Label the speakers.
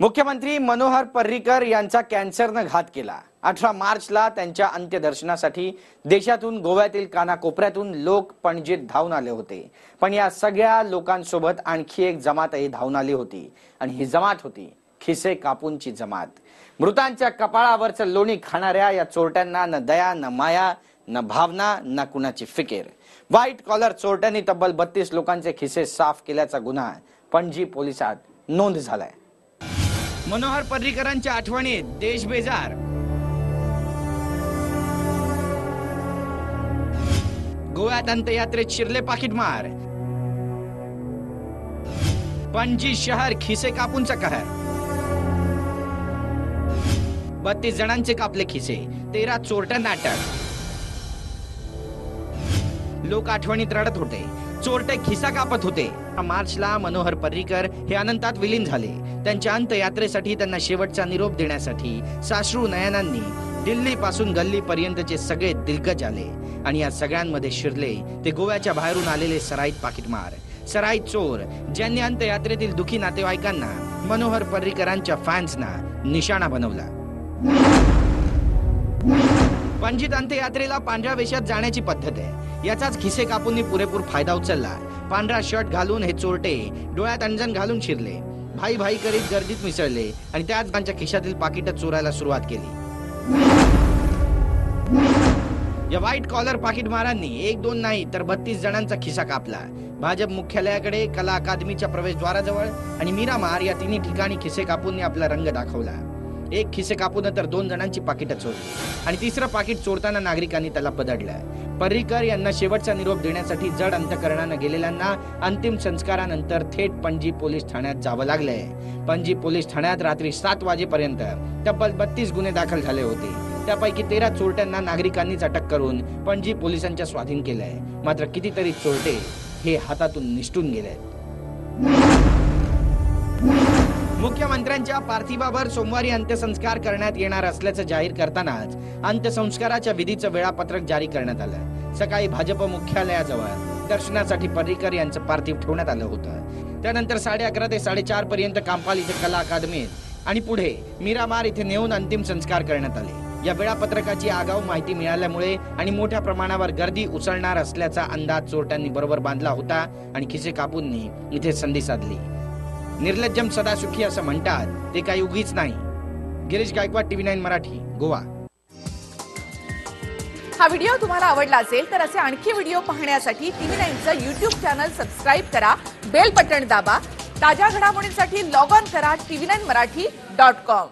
Speaker 1: मुख्यमंत्री मनोहर पर्रीकर यांचा कॅन्सरनं घात केला. अठरा मार्चला त्यांच्या अंत्यदर्शनासाठी देशातून गोव्यातील कानाकोपऱ्यातून लोक पणजीत धावून आले होते. पण या सगळ्या लोकांसोबत आणखी एक जमातही धावून आली होती. आणि ही जमात होती खिसे कापूनची जमात. मृतांच्या कपाळावरचं लोणी खाणाऱ्या या चोरट्यांना न दया न माया न भावना न कुणाची फिकीर. व्हाईट कॉलर चोरट्यांनी तब्बल बत्तीस लोकांचे खिसे साफ केल्याचा गुन्हा पणजी पोलिसात नोंद झालाय. मनोहर पर्रीकरांच्या आठवणीत देश बेजार. गोव्यात अंत्ययात्रेत शिरले पाकिटमार पणजी शहर खिसे कापूनचा कहर बत्तीस जणांचे कापले खिसे तेरा चोरट्यांना नाटक. लोक आठवणीत रडत होते. चोरटे खिसा कापत होते. मार्चला मनोहर पर्रीकर हे अनंतात विलीन झाले. त्यांच्या अंतयात्रेसाठी त्यांना शेवटचा निरोप देण्यासाठी साश्रू नयनांनी दिल्ली पासून गल्ली पर्यंतचे सगळे दिग्गज आले आणि या सगळ्यांमध्ये शिरले. ते गोव्याच्या बाहेरून आलेले सराईत पाकिटमार. सराईत चोर ज्यांनी अंतयात्रेतील दुखी नातेवाईकांना मनोहर पर्रीकरांच्या फॅन्सना निशाणा बनवला. पणजीत अंत्ययात्रेला पांढऱ्या वेशात जाण्याची पद्धत आहे. याचाच खिसे कापून पुरेपूर फायदा उचलला. पांढरा शर्ट घालून हे चोरटे डोळ्यात अंजन घालून शिरले. भाई भाई करीत गर्दीत मिसळले आणि त्याच त्यांच्या खिशातील पाकिट चोरायला सुरुवात केली. या व्हाईट कॉलर पाकिटमारांनी एक दोन नाही तर बत्तीस जणांचा खिसा कापला. भाजप मुख्यालयाकडे कला अकादमीच्या प्रवेशद्वाराजवळ आणि मीरामार या तिन्ही ठिकाणी खिसे कापून आपला रंग दाखवला. एक खिसे कापून तर दोन जणांची पाकिटं चोरली आणि तिसरं पाकिट चोरताना नागरिकांनी त्याला पदडलं पर्रीकर यांना शेवटचा निरोप देण्यासाठी जड अंतकरणानं गेलेल्यांना अंतिम संस्कारानंतर थेट पणजी पोलीस ठाण्यात जावं लागलंय. पणजी पोलीस ठाण्यात रात्री सात वाजेपर्यंत तब्बल बत्तीस गुन्हे दाखल झाले होते. त्यापैकी तेरा चोरट्यांना नागरिकांनीच अटक करून पणजी पोलिसांच्या स्वाधीन केलंय. मात्र कितीतरी चोरटे हे हातातून निसटून गेले मुख्यमंत्र्यांच्या पार्थिवावर सोमवारी अंत्यसंस्कार करण्यात येणार असल्याचं जाहीर करतानाच अंत्यसंस्काराच्या विधीचं वेळापत्रक जारी करण्यात आलं. सकाळी भाजप मुख्यालयाजवळ दर्शनासाठी पर्रीकर यांचं पार्थिव ठेवण्यात आलं होतं. त्यानंतर साडे अकरा ते साडेचार पर्यंत कांपाल इथे कला अकादमीत आणि पुढे मीरामार इथे नेऊन अंतिम संस्कार करण्यात आले. या वेळापत्रकाची आगाऊ माहिती मिळाल्यामुळे आणि मोठ्या प्रमाणावर गर्दी उसळणार असल्याचा अंदाज चोरट्यांनी बरोबर बांधला होता आणि खिसे कापूंनी इथे संधी साधली. निर्लज्जम सदा सुखी असं म्हणतात. ते काही उगीच नाही. Girish Gaikwad TV nine Marathi Goa.
Speaker 2: हा व्हिडिओ तुम्हाला आवडला असेल तर असे आणखी व्हिडिओ पाहण्यासाठी टीव्ही नाईनचं युट्यूब चॅनल सबस्क्राईब करा बेल बटन दाबा ताज्या घडामोडींसाठी लॉग ऑन करा TV nine Marathi dot com.